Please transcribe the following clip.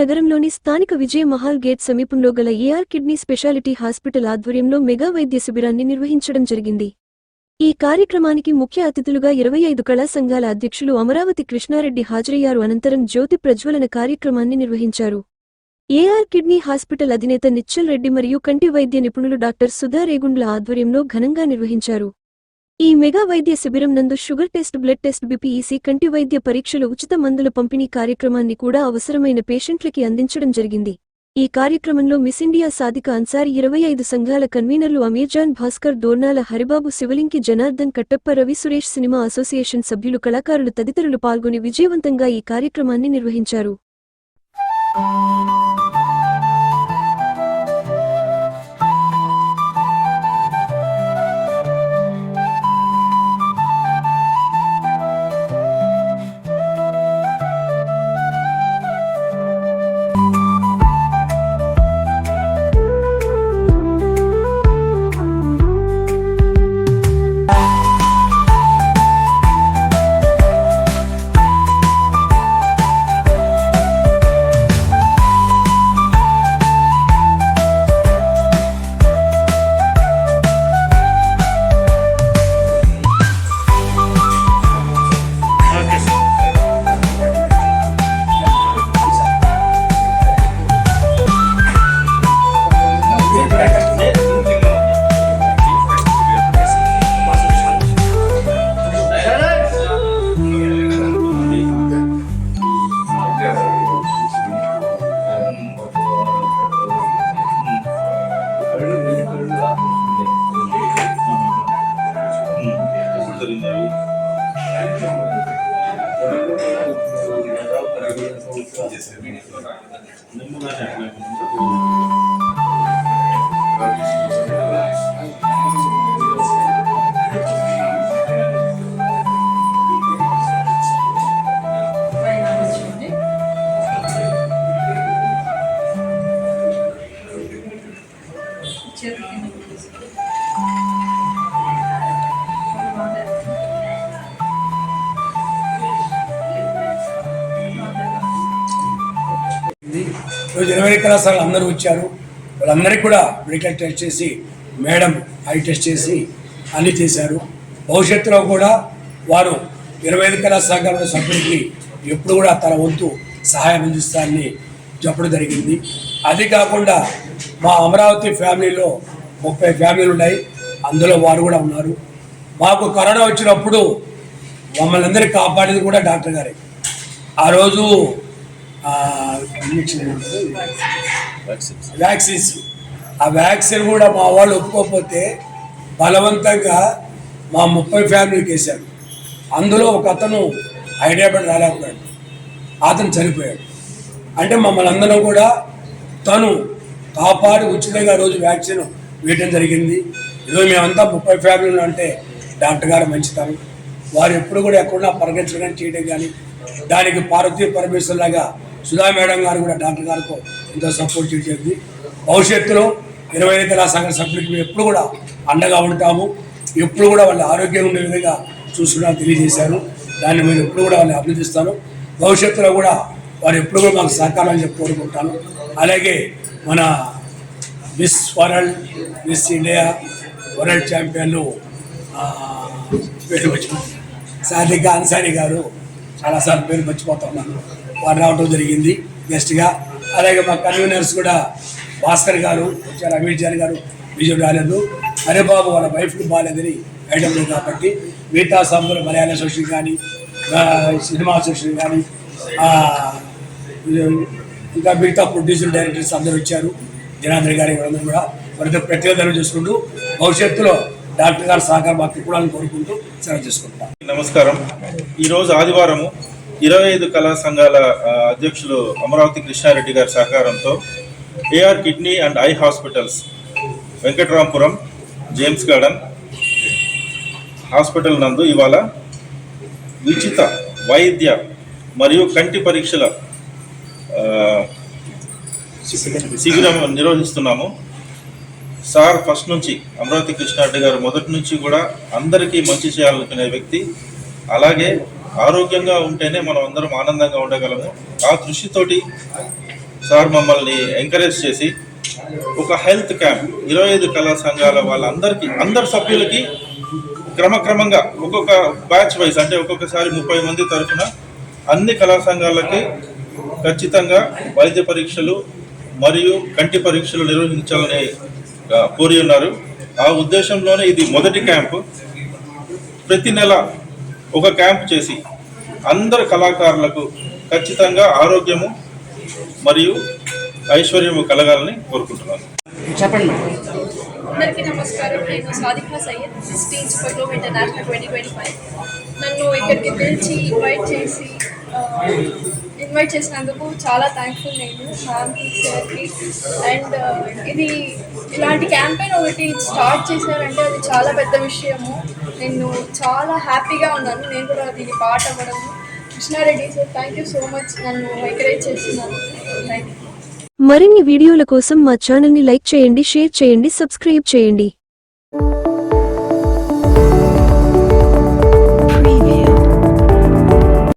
నగరంలోని స్థానిక విజయ మహాల్ గేట్ సమీపంలో గల ఏఆర్ కిడ్నీ స్పెషాలిటీ హాస్పిటల్ ఆధ్వర్యంలో మెగా వైద్య శిబిరాన్ని నిర్వహించడం జరిగింది. ఈ కార్యక్రమానికి ముఖ్య అతిథులుగా ఇరవై ఐదు కళా సంఘాల అధ్యక్షులు అమరావతి కృష్ణారెడ్డి హాజరయ్యారు. అనంతరం జ్యోతి ప్రజ్వలన కార్యక్రమాన్ని నిర్వహించారు. ఏఆర్ కిడ్నీ హాస్పిటల్ అధినేత నిచ్చల్ రెడ్డి మరియు కంటి వైద్య నిపుణులు డాక్టర్ సుధా రేగుండ్ల ఆధ్వర్యంలో ఘనంగా నిర్వహించారు. ఈ మెగా వైద్య శిబిరం నందు షుగర్ టెస్ట్ బ్లడ్ టెస్ట్ బిపిఈసి కంటి వైద్య పరీక్షలు ఉచిత మందుల పంపిణీ కార్యక్రమాన్ని కూడా అవసరమైన పేషెంట్లకి అందించడం జరిగింది. ఈ కార్యక్రమంలో మిస్ ఇండియా సాధిక అన్సార్ ఇరవై ఐదు సంఘాల కన్వీనర్లు అమీర్జాన్ భాస్కర్ దోర్నాల హరిబాబు శివలింకి జనార్దన్ కట్టప్ప రవి సురేష్ సినిమా అసోసియేషన్ సభ్యులు కళాకారులు తదితరులు పాల్గొని విజయవంతంగా ఈ కార్యక్రమాన్ని నిర్వహించారు. ですよね。ఈరోజు ఇరవై కళాశాలలు అందరూ వచ్చారు. వాళ్ళందరికీ కూడా మెడికల్ టెస్ట్ చేసి మేడం ఐ టెస్ట్ చేసి అన్ని చేశారు. భవిష్యత్తులో కూడా వారు ఇరవై ఐదు కళాశాల సభ్యులకి ఎప్పుడు కూడా తన వంతు సహాయం అందిస్తారని చెప్పడం జరిగింది. అది కాకుండా మా అమరావతి ఫ్యామిలీలో ముప్పై ఫ్యామిలీలు ఉన్నాయి. అందులో వారు కూడా ఉన్నారు. మాకు కరోనా వచ్చినప్పుడు మమ్మల్ని అందరినీ కాపాడేది కూడా డాక్టర్ గారే. ఆ రోజు ఆ, ఇంజెక్షన్ వ్యాక్సిన్స్ ఆ వ్యాక్సిన్ కూడా మా వాళ్ళు ఒప్పుకోకపోతే బలవంతంగా మా ముప్పై ఫ్యామిలీకి వేశారు అందులో ఒక అతను హైదరాబాద్ రాలేకపోయాడు. అతను చనిపోయాడు. అంటే మమ్మల్ని అందరం కూడా తను కాపాడి ఉచితంగా రోజు వ్యాక్సిన్ వేయడం జరిగింది. ఈరోజు మేమంతా ముప్పై ఫ్యామిలీలు అంటే డాక్టర్ గారు మంచితనం. వారు ఎప్పుడు కూడా ఎక్కడున్నా పరిగెత్తడం కానీ చేయడం కానీ దానికి పార్వతీ పరమేశ్వరులాగా సుధా మేడం గారు కూడా డాక్టర్ గారికి ఎంతో సపోర్ట్ చేసేది. భవిష్యత్తులో ఇరవై ఐదు కళాశాల సభ్యులకి మేము ఎప్పుడు కూడా అండగా ఉంటాము. ఎప్పుడు కూడా వాళ్ళ ఆరోగ్యం ఉండే విధంగా చూసుకున్నా తెలియజేశారు. దాన్ని మేము ఎప్పుడు కూడా వాళ్ళని అభినందిస్తాను. భవిష్యత్తులో కూడా వారు ఎప్పుడు కూడా మాకు సహకారం చెప్పి కోరుకుంటాను. అలాగే మన Miss World Miss India World ఛాంపియన్లు పేరు మర్చిపో సాధిక అన్సారీ గారు చాలాసార్లు పేరు మర్చిపోతున్నాను వారు రావడం జరిగింది గెస్ట్గా అలాగే మా కన్వీనర్స్ కూడా భాస్కర్ గారు వచ్చారు అమిత్ జాన్ గారు విజయం రాలేదు. హరిబాబు బాబు వాళ్ళ వైఫ్కి బాగాలేదని వేయడం లేదు కాబట్టి మిగతా సభ్యులు మలయాళ అసోసియేషన్ కానీ సినిమా అసోసియేషన్ కానీ ఇంకా మిగతా ప్రొడ్యూసర్ డైరెక్టర్స్ అందరూ వచ్చారు. జనార్దన్ గారి వాళ్ళందరూ కూడా. వారితో ప్రత్యేకతలు చేసుకుంటూ భవిష్యత్తులో డాక్టర్ గారు సహకారం మాకు కూడా కోరుకుంటూ సెలవు చేసుకుంటాం నమస్కారం. ఈరోజు ఆదివారము ఇరవై ఐదు కళా సంఘాల అధ్యక్షులు అమరావతి కృష్ణారెడ్డి గారి సహకారంతో AR kidney and eye hospitals Venkatarampuram James Garden hospital నందు ఇవాళ ఉచిత వైద్య మరియు కంటి పరీక్షల శిబిరం నిర్వహిస్తున్నాము. సార్ ఫస్ట్ నుంచి అమరావతి కృష్ణారెడ్డి గారు మొదటి నుంచి కూడా అందరికీ మంచి చేయాలనుకునే వ్యక్తి. అలాగే ఆరోగ్యంగా ఉంటేనే మనం అందరం ఆనందంగా ఉండగలము. ఆ దృష్టితోటి సార్ మమ్మల్ని ఎంకరేజ్ చేసి ఒక హెల్త్ క్యాంప్ ఇరవై ఐదు కళా సంఘాల వాళ్ళందరికీ అందరి సభ్యులకి క్రమక్రమంగా ఒక్కొక్క బ్యాచ్ వైజ్ అంటే ఒక్కొక్కసారి ముప్పై మంది తరఫున అన్ని కళా సంఘాలకి ఖచ్చితంగా వైద్య పరీక్షలు మరియు కంటి పరీక్షలు నిర్వహించాలని కోరి ఉన్నారు. ఆ ఉద్దేశంలోనే ఇది మొదటి క్యాంపు. ప్రతి నెల ఒక క్యాంప్ చేసి అందరు కళాకారులకు ఖచ్చితంగా ఆరోగ్యము మరియు ఐశ్వర్యము కలగాలని కోరుకుంటున్నాను. చెప్పండి అందరికీ నమస్కారం. నేను Sadiqa Syed stage five international twenty twenty five. నన్ను ఇక్కడికి పిలిచి ఇన్వైట్ చేసి ఇన్వైట్ చేసినందుకు చాలా థ్యాంక్ఫుల్ నేను మ్యామ్కి సార్కి అండ్ ఇది ఇలాంటి క్యాంపెయిన్ ఒకటి స్టార్ట్ చేశారంటే అది చాలా పెద్ద విషయము. నేను చాలా హ్యాపీగా ఉన్నాను. నేను కూడా దీనికి పాట అవ్వడము. Krishna Reddy sir thank you so much నన్ను ఎంకరేజ్ చేస్తున్నాను థ్యాంక్ యూ మరిన్ని వీడియోల కోసం మా ఛానల్ని లైక్ చేయండి షేర్ చేయండి సబ్స్క్రైబ్ చేయండి.